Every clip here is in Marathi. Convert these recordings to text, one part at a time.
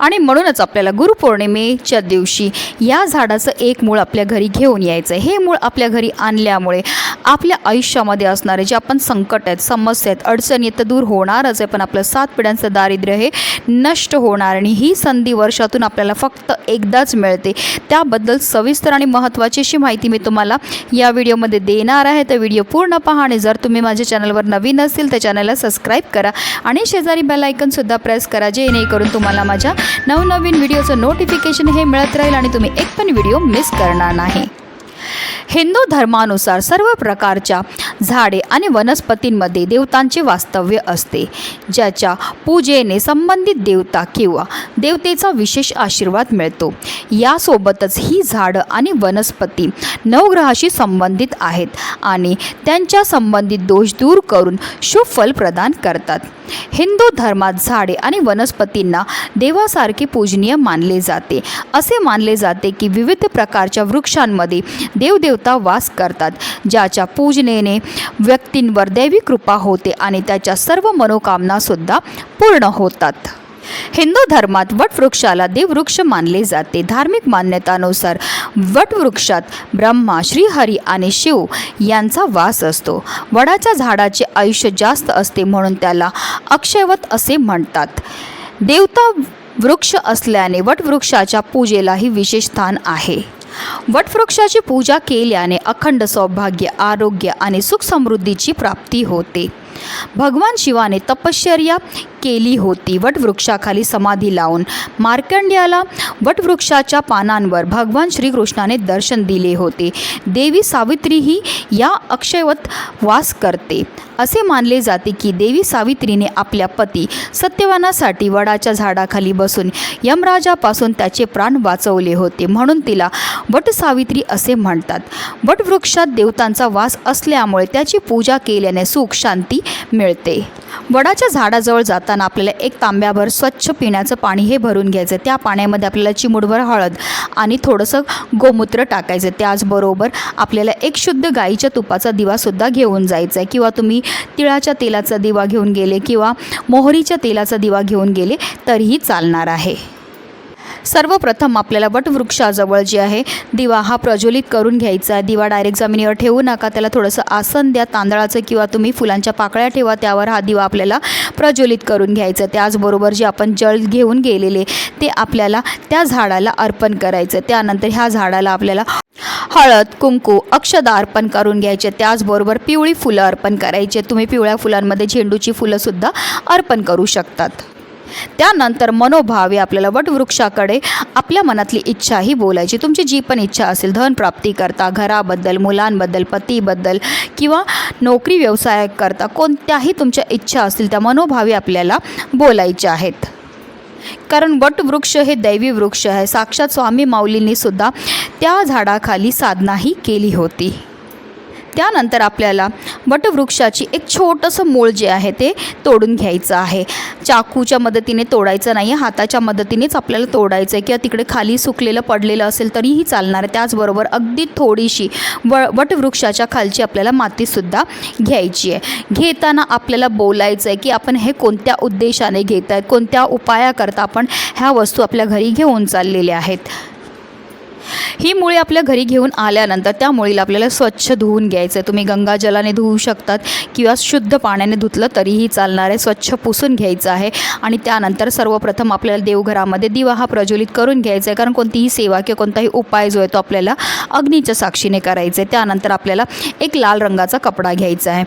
आणि म्हणूनच आपल्याला गुरुपौर्णिमेच्या दिवशी या झाडाचं एक मूळ आपल्या घरी घेऊन यायचं आहे हे मूळ आपल्या घरी आणल्यामुळे आपल्या आयुष्यामध्ये असणारे जे आपण संकट आहेत समस्या आहेत अडचणी आहेत तर दूर होणारच आहे. पण आपलं सात पिढ्यांचं दारिद्र्य हे नष्ट होणार आणि ही संधी वर्षातून आपल्याला फक्त एकदाच मिळते. त्याबद्दल सविस्तर आणि महत्त्वाची अशी माहिती मी तुम्हाला या व्हिडिओमध्ये देणार आहे. तर व्हिडिओ पूर्ण पहा आणि जर तुम्ही माझ्या चॅनलवर नवीन असतील तर चॅनलला सबस्क्राईब करा आणि शेजारी बेल आयकनसुद्धा प्रेस करा जेणेकरून तुम्हाला माझ्या नवनवीन व्हिडिओचं नोटिफिकेशन हे मिळत राहील आणि तुम्ही एक पण व्हिडिओ मिस करणार नाही. हिंदू धर्मानुसार सर्व प्रकारच्या झाडे आणि वनस्पतींमध्ये देवतांचे वास्तव्य असते ज्याच्या पूजेने संबंधित देवता किंवा देवतेचा विशेष आशीर्वाद मिळतो. यासोबतच ही झाडं आणि वनस्पती नवग्रहाशी संबंधित आहेत आणि त्यांच्या संबंधित दोष दूर करून शुभफल प्रदान करतात. हिंदू धर्मात झाडे आणि वनस्पतींना देवासारखे पूजनीय मानले जाते. असे मानले जाते की विविध प्रकारच्या वृक्षांमध्ये देवदेवता वास करतात ज्याच्या पूजनेने व्यक्तींवर दैवी कृपा होते आणि त्याच्या सर्व मनोकामनासुद्धा पूर्ण होतात. हिंदू धर्मात वटवृक्षाला देववृक्ष मानले जाते. धार्मिक मान्यतानुसार वटवृक्षात ब्रह्मा श्रीहरी आणि शिव यांचा वास असतो. वडाच्या झाडाचे आयुष्य जास्त असते म्हणून त्याला अक्षयवत असे म्हणतात. देवता वृक्ष असल्याने वटवृक्षाच्या पूजेलाही विशेष स्थान आहे. वटवृक्षाची पूजा केल्याने अखंड सौभाग्य आरोग्य आणि सुख समृद्धीची प्राप्ती होते. भगवान शिवाने तपश्चर्या केली होती. वटवृक्षाखाली समाधी लावून मार्कंड्याला वटवृक्षाच्या पानांवर भगवान श्रीकृष्णाने दर्शन दिले होते. देवी सावित्रीही या अक्षयवत वास करते. असे मानले जाते की देवी सावित्रीने आपल्या पती सत्यवानासाठी वडाच्या झाडाखाली बसून यमराजापासून त्याचे प्राण वाचवले होते. म्हणून तिला वटसावित्री असे म्हणतात. वटवृक्षात देवतांचा वास असल्यामुळे त्याची पूजा केल्याने सुख शांती मिळते. वडाच्या झाडाजवळ जाताना आपल्याला एक तांब्याभर स्वच्छ पिण्याचं पाणी हे भरून घ्यायचं. त्या पाण्यामध्ये आपल्याला चिमुडभर हळद आणि थोडंसं गोमूत्र टाकायचं. त्याचबरोबर आपल्याला एक शुद्ध गाईच्या तुपाचा दिवासुद्धा घेऊन जायचा आहे किंवा तुम्ही तिळाच्या तेलाचा दिवा घेऊन गेले किंवा मोहरीच्या तेलाचा दिवा घेऊन गेले तरीही चालणार आहे. सर्वप्रथम आपल्याला वटवृक्षाजवळ जे आहे दिवा हा प्रज्वलित करून घ्यायचा आहे. दिवा डायरेक्ट जमिनीवर ठेवू नका त्याला थोडंसं आसन द्या तांदळाचं किंवा तुम्ही फुलांच्या पाकळ्या ठेवा त्यावर हा दिवा आपल्याला प्रज्वलित करून घ्यायचा त्याचबरोबर जे आपण जळ घेऊन गेलेले ते आपल्याला त्या झाडाला अर्पण करायचं त्यानंतर ह्या झाडाला आपल्याला हळद कुंकू अक्षदा अर्पण करून घ्यायचे त्याचबरोबर पिवळी फुलं अर्पण करायचे तुम्ही पिवळ्या फुलांमध्ये झेंडूची फुलंसुद्धा अर्पण करू शकतात. त्यानंतर मनोभावे आपल्याला वटवृक्षाकडे आपल्या मनातली इच्छा ही बोलायची. तुमची जी पण इच्छा असेल धन प्राप्ती करता घराबद्दल मुलांबद्दल पतीबद्दल किंवा नोकरी व्यवसाय करता कोणत्याही तुमच्या इच्छा असतील त्या मनोभावे आपल्याला बोलायच्या आहेत. कारण वटवृक्ष हे दैवी वृक्ष आहे. साक्षात स्वामी माऊलींनी सुद्धा त्या झाडाखाली साधनाही केली होती. त्यानंतर आपल्याला वटवृक्षाची एक छोटंसं मूळ जे आहे ते तोडून घ्यायचं आहे. चाकूच्या मदतीने तोडायचं नाही आहे हाताच्या मदतीनेच आपल्याला तोडायचं आहे किंवा तिकडे खाली सुकलेलं पडलेलं असेल तरीही चालणार आहे. त्याचबरोबर अगदी थोडीशी व वटवृक्षाच्या खालची आपल्याला मातीसुद्धा घ्यायची आहे. घेताना आपल्याला बोलायचं आहे की आपण हे कोणत्या उद्देशाने घेत आहेत कोणत्या उपायाकरता आपण ह्या वस्तू आपल्या घरी घेऊन चाललेल्या आहेत. ही मुळी आपल्या घरी घेऊन आल्यानंतर त्या मुळीला आपल्याला स्वच्छ धुवून घ्यायचं आहे तुम्ही गंगाजलाने धुवू शकतात किंवा शुद्ध पाण्याने धुतलं तरीही चालणार आहे. स्वच्छ पुसून घ्यायचं आहे. आणि त्यानंतर सर्वप्रथम आपल्याला देवघरामध्ये दिवा हा प्रज्वलित करून घ्यायचा आहे. कारण कोणतीही सेवा किंवा कोणताही उपाय जो आहे तो आपल्याला अग्नीच्या साक्षीने करायचा आहे. त्यानंतर आपल्याला एक लाल रंगाचा कपडा घ्यायचा आहे.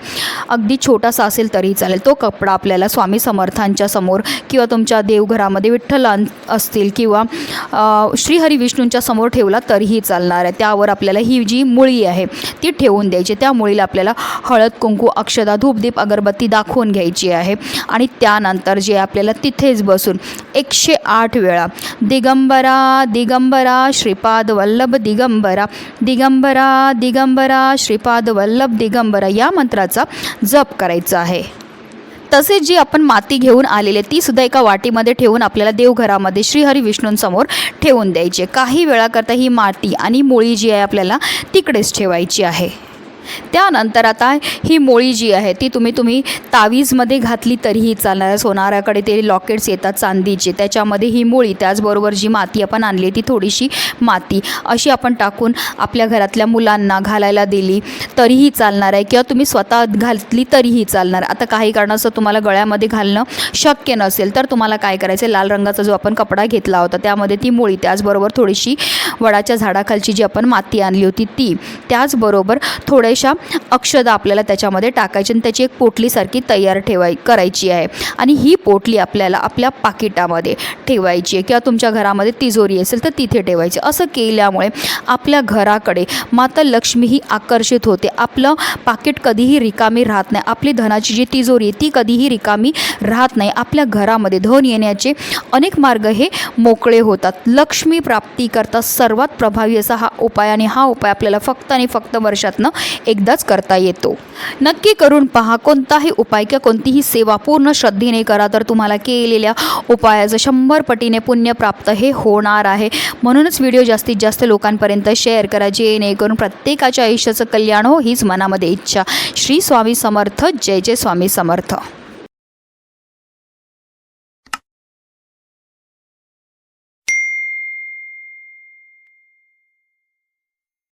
अगदी छोटासा असेल तरी चालेल. तो कपडा आपल्याला स्वामी समर्थांच्या समोर किंवा तुमच्या देवघरामध्ये विठ्ठल असतील किंवा श्रीहरी विष्णूंच्या समोर ठेवला तरीही चालणार आहे. त्यावर आपल्याला ही जी मुळी आहे ती ठेवून द्यायची. त्या मुळीला आपल्याला हळद कुंकू अक्षदा धूपदीप अगरबत्ती दाखवून घ्यायची आहे. आणि त्यानंतर जे आपल्याला तिथेच बसून एकशे आठ वेळा दिगंबरा दिगंबरा श्रीपाद वल्लभ दिगंबरा दिगंबरा दिगंबरा श्रीपाद वल्लभ दिगंबरा या मंत्राचा जप करायचा आहे. तसेच जी आपण माती घेऊन आलेली आहे ती सुद्धा एका वाटीमध्ये ठेवून आपल्याला देवघरामध्ये श्रीहरी विष्णूंसमोर ठेवून द्यायची काही वेळाकरता ही माती आणि मोळी जी आहे आपल्याला तिकडेच ठेवायची आहे. त्यानंतर आता ही मोळी जी आहे ती तुम्ही तुम्ही तावीजमध्ये घातली तरीही चालणार. सोनाराकडे ते लॉकेट्स येतात चांदीचे. त्याच्यामध्ये ही मोळी त्याचबरोबर जी माती आपण आणली ती थोडीशी माती. अशी आपण टाकून आपल्या घरातल्या मुलांना घालायला दिली तरीही चालणार आहे किंवा तुम्ही स्वतः घातली तरीही चालणार. आता काही कारणास्तव तुम्हाला गळ्यामध्ये घालणं शक्य नसेल तर तुम्हाला काय करायचं आहे लाल रंगाचा जो आपण कपडा घेतला होता त्यामध्ये ती मोळी त्याचबरोबर थोडीशी वडाच्या झाडाखालची जी आपण माती आणली होती ती. त्याचबरोबर थोडे अशा अक्षदा आपल्याला त्याच्यामध्ये टाकायची आणि त्याची एक पोटलीसारखी तयार ठेवाय करायची आहे. आणि ही पोटली आपल्याला आपल्या पाकिटामध्ये ठेवायची आहे. किंवा तुमच्या घरामध्ये तिजोरी असेल तर तिथे ठेवायची. असं केल्यामुळे आपल्या घराकडे माता लक्ष्मी ही आकर्षित होते. आपलं पाकिट कधीही रिकामी राहत नाही. आपली धनाची जी तिजोरी आहे ती कधीही रिकामी राहत नाही. आपल्या घरामध्ये धन येण्याचे अनेक मार्ग हे मोकळे होतात. लक्ष्मी प्राप्तीकरता सर्वात प्रभावी असा हा उपाय आणि हा उपाय आपल्याला फक्त आणि फक्त वर्षातनं एकदाच करता येतो. नक्की करून पहा कोणताही उपाय किंवा कोणतीही सेवा पूर्ण श्रद्धेने करा तर तुम्हाला केलेल्या उपायाचं शंभर पटीने पुण्य प्राप्त हे होणार आहे. म्हणूनच व्हिडिओ जास्तीत जास्त लोकांपर्यंत शेअर करा जेणेकरून प्रत्येकाच्या आयुष्याचं कल्याण हो हीच मनामध्ये इच्छा. श्री स्वामी समर्थ जय जय स्वामी समर्थ.